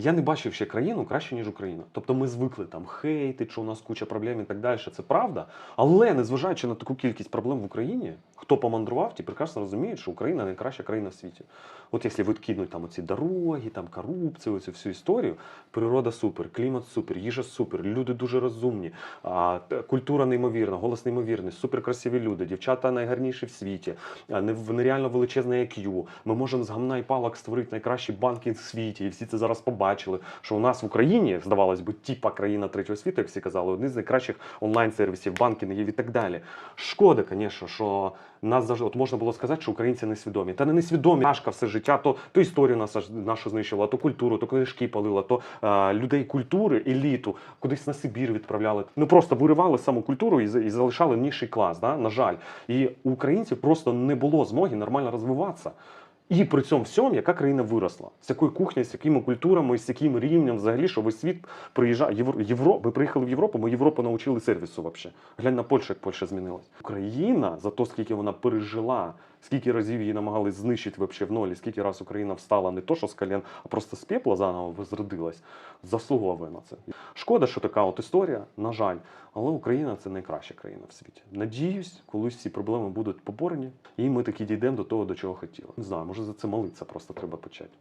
Я не бачив ще країну краще, ніж Україна. Тобто ми звикли там хейтити, що у нас куча проблем і так далі. Це правда. Але незважаючи на таку кількість проблем в Україні, хто помандрував, ті прекрасно розуміють, що Україна найкраща країна в світі. От якщо відкинуть там оці дороги, там корупцію, оцю всю історію, природа супер, клімат супер, їжа супер, люди дуже розумні, культура неймовірна, голос неймовірний, суперкрасиві люди, дівчата найгарніші в світі, нереально величезне IQ. Ми можемо з гамна і палок створити найкращий банкінг в світі, і всі це зараз побачили. Що у нас в Україні, здавалось би, типа країна третього світу, як всі казали, один з найкращих онлайн-сервісів, банкінгів і так далі. Шкода, звісно, що нас завжди от можна було сказати, що українці несвідомі. Та не несвідомі. Нашка все життя, то, то історію нас нашу знищила, то культуру, то книжки палила, то е, людей культури, еліту, кудись на Сибір відправляли. Ну просто виривали саму культуру і, і залишали нижчий клас. Да? На жаль. І у українців просто не було змоги нормально розвиватися. І при цьому всьому, яка країна виросла, з якою кухнею, з якими культурами, з яким рівнем взагалі, що весь світ приїжджає. Євро... Євро... Приїхали в Європу, ми Європу навчили сервісу взагалі. Глянь на Польщу, як Польща змінилась. Україна за те, скільки вона пережила, скільки разів її намагались знищити вообще в нолі, скільки раз Україна встала не то, що з колін, а просто з пепла заново возродилась, заслуговує на це. Шкода, що така от історія, на жаль. Але Україна це найкраща країна в світі. Надіюсь, колись ці проблеми будуть поборені, і ми таки дійдемо до того, до чого хотіли. Не знаю, може за це молитися просто треба почати.